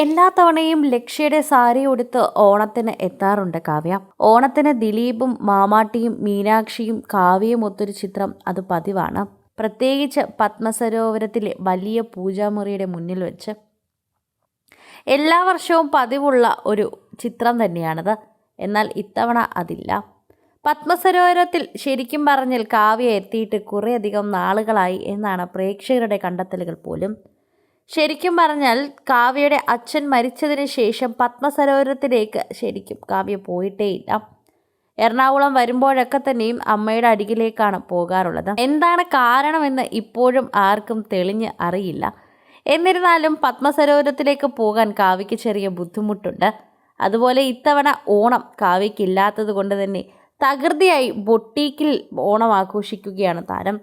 എല്ലാ തവണയും ലക്ഷ്യയുടെ സാരി ഉടുത്ത് ഓണത്തിന് എത്താറുണ്ട് കാവ്യ. ഓണത്തിന് ദിലീപും മാമാട്ടിയും മീനാക്ഷിയും കാവ്യയും ഒത്തൊരു ചിത്രം അത് പതിവാണ്. പ്രത്യേകിച്ച് പത്മസരോവരത്തിലെ വലിയ പൂജാമുറിയുടെ മുന്നിൽ വെച്ച്. എല്ലാ വർഷവും പതിവുള്ള ഒരു ചിത്രം തന്നെയാണത്. എന്നാൽ ഇത്തവണ അതില്ല. പത്മസരോവരത്തിൽ ശരിക്കും പറഞ്ഞാൽ കാവ്യ എത്തിയിട്ട് കുറേയധികം നാളുകളായി എന്നാണ് പ്രേക്ഷകരുടെ കണ്ടെത്തലുകൾ പോലും. ശരിക്കും പറഞ്ഞാൽ കാവ്യയുടെ അച്ഛൻ മരിച്ചതിന് ശേഷം പത്മസരോവരത്തിലേക്ക് ശരിക്കും കാവ്യ പോയിട്ടേയില്ല. എറണാകുളം വരുമ്പോഴൊക്കെ തന്നെയും അമ്മയുടെ അരികിലേക്കാണ് പോകാറുള്ളത്. എന്താണ് കാരണമെന്ന് ഇപ്പോഴും ആർക്കും തെളിഞ്ഞ് അറിയില്ല. എന്നിരുന്നാലും പത്മസരോവരത്തിലേക്ക് പോകാൻ കാവ്യയ്ക്ക് ചെറിയ ബുദ്ധിമുട്ടുണ്ട്. അതുപോലെ ഇത്തവണ ഓണം കാവ്യയ്ക്കില്ലാത്തത് കൊണ്ട് തന്നെ തകൃതിയായി ബൊട്ടീക്കിൽ ഓണം ആഘോഷിക്കുകയാണ് താരം.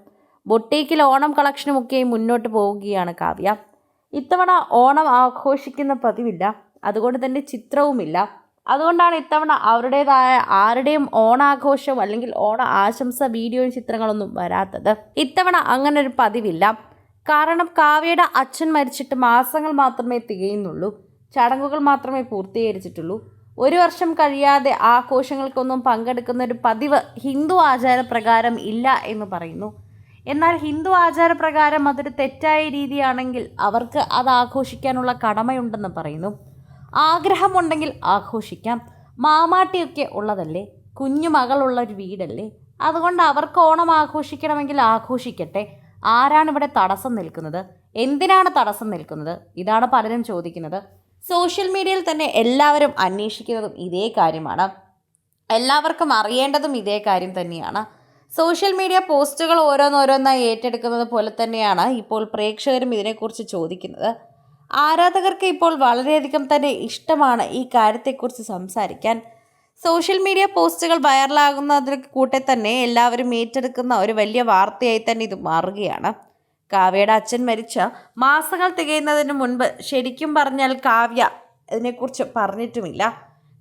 ബൊട്ടീക്കിൽ ഓണം കളക്ഷനുമൊക്കെയായി മുന്നോട്ട് പോവുകയാണ് കാവ്യ. ഇത്തവണ ഓണം ആഘോഷിക്കുന്ന പതിവില്ല. അതുകൊണ്ട് തന്നെ ചിത്രവുമില്ല. അതുകൊണ്ടാണ് ഇത്തവണ അവരുടേതായ ആരുടെയും ഓണാഘോഷം അല്ലെങ്കിൽ ഓണ ആശംസ വീഡിയോയും ചിത്രങ്ങളൊന്നും വരാത്തത്. ഇത്തവണ അങ്ങനെ ഒരു പതിവില്ല. കാരണം കാവ്യയുടെ അച്ഛൻ മരിച്ചിട്ട് മാസങ്ങൾ മാത്രമേ തികയുന്നുള്ളൂ. ചടങ്ങുകൾ മാത്രമേ പൂർത്തീകരിച്ചിട്ടുള്ളൂ. ഒരു വർഷം കഴിയാതെ ആഘോഷങ്ങൾക്കൊന്നും പങ്കെടുക്കുന്ന ഒരു പതിവ് ഹിന്ദു ആചാരപ്രകാരം ഇല്ല എന്ന് പറയുന്നു. എന്നാൽ ഹിന്ദു ആചാരപ്രകാരം അതൊരു തെറ്റായ രീതിയാണെങ്കിൽ അവർക്ക് അത് ആഘോഷിക്കാനുള്ള കടമയുണ്ടെന്ന് പറയുന്നു. ആഗ്രഹമുണ്ടെങ്കിൽ ആഘോഷിക്കാം. മാമാട്ടിയൊക്കെ ഉള്ളതല്ലേ? കുഞ്ഞു മകളുള്ള ഒരു വീടല്ലേ? അതുകൊണ്ട് അവർക്ക് ഓണം ആഘോഷിക്കണമെങ്കിൽ ആഘോഷിക്കട്ടെ. ആരാണ് ഇവിടെ തടസ്സം നിൽക്കുന്നത്? എന്തിനാണ് തടസ്സം നിൽക്കുന്നത്? ഇതാണ് പലരും ചോദിക്കുന്നത്. സോഷ്യൽ മീഡിയയിൽ തന്നെ എല്ലാവരും അന്വേഷിക്കുന്നതും ഇതേ കാര്യമാണ്. എല്ലാവർക്കും അറിയേണ്ടതും ഇതേ കാര്യം തന്നെയാണ്. സോഷ്യൽ മീഡിയ പോസ്റ്റുകൾ ഓരോന്നോരോന്നായി ഏറ്റെടുക്കുന്നത് പോലെ തന്നെയാണ് ഇപ്പോൾ പ്രേക്ഷകരും ഇതിനെക്കുറിച്ച് ചോദിക്കുന്നത്. ആരാധകർക്ക് ഇപ്പോൾ വളരെയധികം തന്നെ ഇഷ്ടമാണ് ഈ കാര്യത്തെക്കുറിച്ച് സംസാരിക്കാൻ. സോഷ്യൽ മീഡിയ പോസ്റ്റുകൾ വൈറലാകുന്നതിന് കൂട്ടെ തന്നെ എല്ലാവരും ഏറ്റെടുക്കുന്ന ഒരു വലിയ വാർത്തയായി തന്നെ ഇത് മാറുകയാണ്. കാവ്യയുടെ അച്ഛൻ മരിച്ച മാസങ്ങൾ തികയുന്നതിന് മുൻപ് ശരിക്കും പറഞ്ഞാൽ കാവ്യ ഇതിനെക്കുറിച്ച് പറഞ്ഞിട്ടുമില്ല.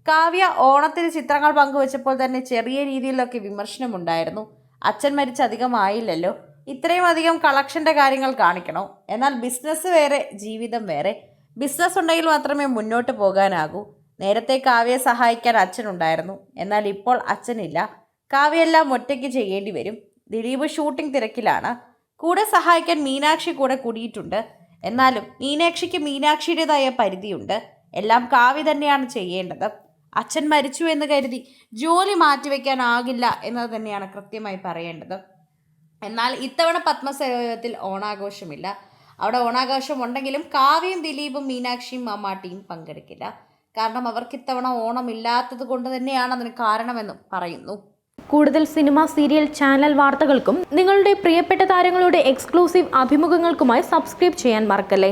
കാവ്യ ഓണത്തിന് ചിത്രങ്ങൾ പങ്കുവച്ചപ്പോൾ തന്നെ ചെറിയ രീതിയിലൊക്കെ വിമർശനമുണ്ടായിരുന്നു. അച്ഛൻ മരിച്ച് അധികമായില്ലല്ലോ ഇത്രയും അധികം കളക്ഷന്റെ കാര്യങ്ങൾ കാണിക്കണോ? എന്നാൽ ബിസിനസ് വേറെ ജീവിതം വേറെ. ബിസിനസ് ഉണ്ടെങ്കിൽ മാത്രമേ മുന്നോട്ട് പോകാനാകൂ. നേരത്തെ കാവ്യയെ സഹായിക്കാൻ അച്ഛനുണ്ടായിരുന്നു എന്നാൽ ഇപ്പോൾ അച്ഛനില്ല. കാവ്യെല്ലാം ഒറ്റയ്ക്ക് ചെയ്യേണ്ടി വരും. ദിലീപ് ഷൂട്ടിംഗ് തിരക്കിലാണ്. കൂടെ സഹായിക്കാൻ മീനാക്ഷി കൂടെ കൂടിയിട്ടുണ്ട്. എന്നാലും മീനാക്ഷിക്ക് മീനാക്ഷിയുടേതായ പരിധിയുണ്ട്. എല്ലാം കാവ്യ തന്നെയാണ് ചെയ്യേണ്ടത്. അച്ഛൻ മരിച്ചു എന്ന് കരുതി ജോലി മാറ്റിവെക്കാനാകില്ല എന്നത് തന്നെയാണ് കൃത്യമായി പറയേണ്ടത്. എന്നാൽ ഇത്തവണ പത്മസരോവരത്തിൽ ഓണാഘോഷമില്ല. അവിടെ ഓണാഘോഷം ഉണ്ടെങ്കിലും കാവ്യയും ദിലീപും മീനാക്ഷിയും മമ്മാട്ടിയും പങ്കെടുക്കില്ല. കാരണം അവർക്ക് ഇത്തവണ ഓണമില്ലാത്തത് കൊണ്ട് തന്നെയാണ് അതിന് കാരണമെന്നും പറയുന്നു. കൂടുതൽ സിനിമ സീരിയൽ ചാനൽ വാർത്തകൾക്കും നിങ്ങളുടെ പ്രിയപ്പെട്ട താരങ്ങളുടെ എക്സ്ക്ലൂസീവ് അഭിമുഖങ്ങൾക്കുമായി സബ്സ്ക്രൈബ് ചെയ്യാൻ മറക്കല്ലേ?